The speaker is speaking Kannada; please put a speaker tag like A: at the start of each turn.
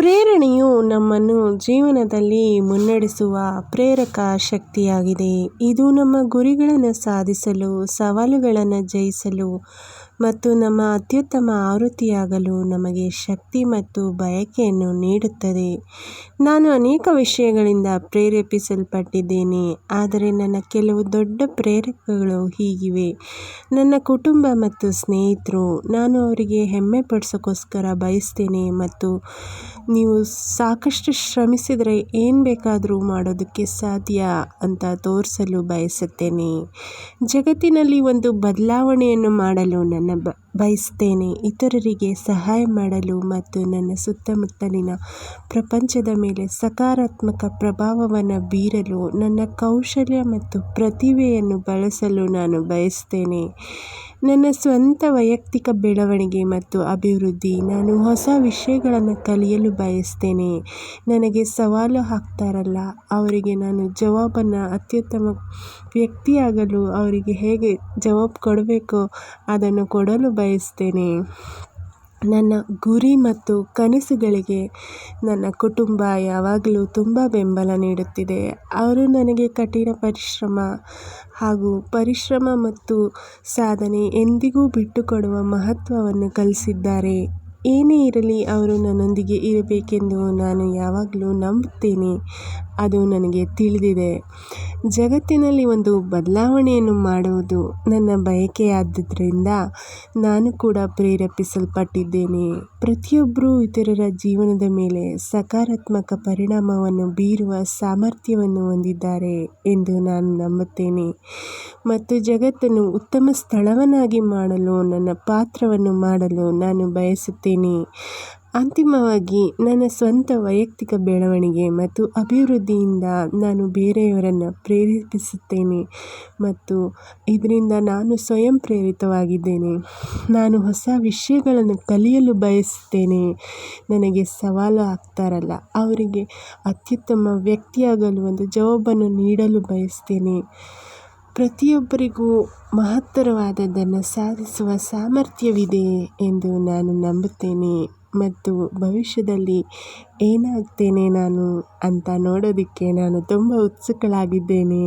A: প্রেরণা ಪ್ರೇರಣೆಯು ನಮ್ಮನ್ನು ಜೀವನದಲ್ಲಿ ಮುನ್ನಡೆಸುವ ಪ್ರೇರಕ ಶಕ್ತಿಯಾಗಿದೆ. ಇದು ನಮ್ಮ ಗುರಿಗಳನ್ನು ಸಾಧಿಸಲು, ಸವಾಲುಗಳನ್ನು ಜಯಿಸಲು ಮತ್ತು ನಮ್ಮ ಅತ್ಯುತ್ತಮ ಆವೃತ್ತಿಯಾಗಲು ನಮಗೆ ಶಕ್ತಿ ಮತ್ತು ಬಯಕೆಯನ್ನು ನೀಡುತ್ತದೆ. ನಾನು ಅನೇಕ ವಿಷಯಗಳಿಂದ ಪ್ರೇರೇಪಿಸಲ್ಪಟ್ಟಿದ್ದೇನೆ, ಆದರೆ ನನ್ನ ಕೆಲವು ದೊಡ್ಡ ಪ್ರೇರಕಗಳು ಹೀಗಿವೆ. ನನ್ನ ಕುಟುಂಬ ಮತ್ತು ಸ್ನೇಹಿತರು, ನಾನು ಅವರಿಗೆ ಹೆಮ್ಮೆ ಪಡಿಸೋಕ್ಕೋಸ್ಕರ ಬಯಸ್ತೇನೆ ಮತ್ತು ನೀವು ಸಾಕಷ್ಟು ಶ್ರಮಿಸಿದರೆ ಏನು ಬೇಕಾದರೂ ಮಾಡೋದಕ್ಕೆ ಸಾಧ್ಯ ಅಂತ ತೋರಿಸಲು ಬಯಸುತ್ತೇನೆ. ಜಗತ್ತಿನಲ್ಲಿ ಒಂದು ಬದಲಾವಣೆಯನ್ನು ಮಾಡಲು ನನ್ನ ಬ, ಬಯಸ್ತೇನೆ. ಇತರರಿಗೆ ಸಹಾಯ ಮಾಡಲು ಮತ್ತು ನನ್ನ ಸುತ್ತಮುತ್ತಲಿನ ಪ್ರಪಂಚದ ಮೇಲೆ ಸಕಾರಾತ್ಮಕ ಪ್ರಭಾವವನ್ನು ಬೀರಲು ನನ್ನ ಕೌಶಲ್ಯ ಮತ್ತು ಪ್ರತಿಭೆಯನ್ನು ಬಳಸಲು ನಾನು ಬಯಸ್ತೇನೆ. ನನ್ನ ಸ್ವಂತ ವೈಯಕ್ತಿಕ ಬೆಳವಣಿಗೆ ಮತ್ತು ಅಭಿವೃದ್ಧಿ, ನಾನು ಹೊಸ ವಿಷಯಗಳನ್ನು ಕಲಿಯಲು ಬಯಸ್ತೇನೆ. ನನಗೆ ಸವಾಲು ಹಾಕ್ತಾರಲ್ಲ, ಅವರಿಗೆ ನಾನು ಜವಾಬನ್ನು, ಅತ್ಯುತ್ತಮ ವ್ಯಕ್ತಿಯಾಗಲು ಅವರಿಗೆ ಹೇಗೆ ಜವಾಬು ಕೊಡಬೇಕೋ ಅದನ್ನು ಕೊಡಲು ಬಯಸ್ತೇನೆ. ನನ್ನ ಗುರಿ ಮತ್ತು ಕನಸುಗಳಿಗೆ ನನ್ನ ಕುಟುಂಬ ಯಾವಾಗಲೂ ತುಂಬ ಬೆಂಬಲ ನೀಡುತ್ತಿದೆ. ಅವರು ನನಗೆ ಕಠಿಣ ಪರಿಶ್ರಮ ಹಾಗೂ ಪರಿಶ್ರಮ ಮತ್ತು ಸಾಧನೆ ಎಂದಿಗೂ ಬಿಟ್ಟುಕೊಡುವ ಮಹತ್ವವನ್ನು ಕಲಿಸಿದ್ದಾರೆ. ಏನೇ ಇರಲಿ, ಅವರು ನನ್ನೊಂದಿಗೆ ಇರಬೇಕೆಂದು ನಾನು ಯಾವಾಗಲೂ ನಂಬುತ್ತೇನೆ. ಅದು ನನಗೆ ತಿಳಿದಿದೆ. ಜಗತ್ತಿನಲ್ಲಿ ಒಂದು ಬದಲಾವಣೆಯನ್ನು ಮಾಡುವುದು ನನ್ನ ಬಯಕೆಯಾದ್ದರಿಂದ ನಾನು ಕೂಡ ಪ್ರೇರೇಪಿಸಲ್ಪಟ್ಟಿದ್ದೇನೆ. ಪ್ರತಿಯೊಬ್ಬರೂ ಇತರರ ಜೀವನದ ಮೇಲೆ ಸಕಾರಾತ್ಮಕ ಪರಿಣಾಮವನ್ನು ಬೀರುವ ಸಾಮರ್ಥ್ಯವನ್ನು ಹೊಂದಿದ್ದಾರೆ ಎಂದು ನಾನು ನಂಬುತ್ತೇನೆ. ಮತ್ತು ಜಗತ್ತನ್ನು ಉತ್ತಮ ಸ್ಥಳವನ್ನಾಗಿ ಮಾಡಲು, ನನ್ನ ಪಾತ್ರವನ್ನು ಮಾಡಲು ನಾನು ಬಯಸುತ್ತೇನೆ. ಅಂತಿಮವಾಗಿ ನನ್ನ ಸ್ವಂತ ವೈಯಕ್ತಿಕ ಬೆಳವಣಿಗೆ ಮತ್ತು ಅಭಿವೃದ್ಧಿಯಿಂದ ನಾನು ಬೇರೆಯವರನ್ನು ಪ್ರೇರೇಪಿಸುತ್ತೇನೆ ಮತ್ತು ಇದರಿಂದ ನಾನು ಸ್ವಯಂ ಪ್ರೇರಿತವಾಗಿದ್ದೇನೆ. ನಾನು ಹೊಸ ವಿಷಯಗಳನ್ನು ಕಲಿಯಲು ಬಯಸುತ್ತೇನೆ. ನನಗೆ ಸವಾಲು ಆಗ್ತಾರಲ್ಲ, ಅವರಿಗೆ ಅತ್ಯುತ್ತಮ ವ್ಯಕ್ತಿಯಾಗಲು ಒಂದು ಜವಾಬನ್ನು ನೀಡಲು ಬಯಸ್ತೇನೆ ಪ್ರತಿಯೊಬ್ಬರಿಗೂ ಮಹತ್ತರವಾದದ್ದನ್ನು ಸಾಧಿಸುವ ಸಾಮರ್ಥ್ಯವಿದೆ ಎಂದು ನಾನು ನಂಬುತ್ತೇನೆ. ಮತ್ತು ಭವಿಷ್ಯದಲ್ಲಿ ಏನಾಗ್ತೇನೆ ನಾನು ಅಂತ ನೋಡೋದಕ್ಕೆ ನಾನು ತುಂಬ ಉತ್ಸುಕಳಾಗಿದ್ದೇನೆ.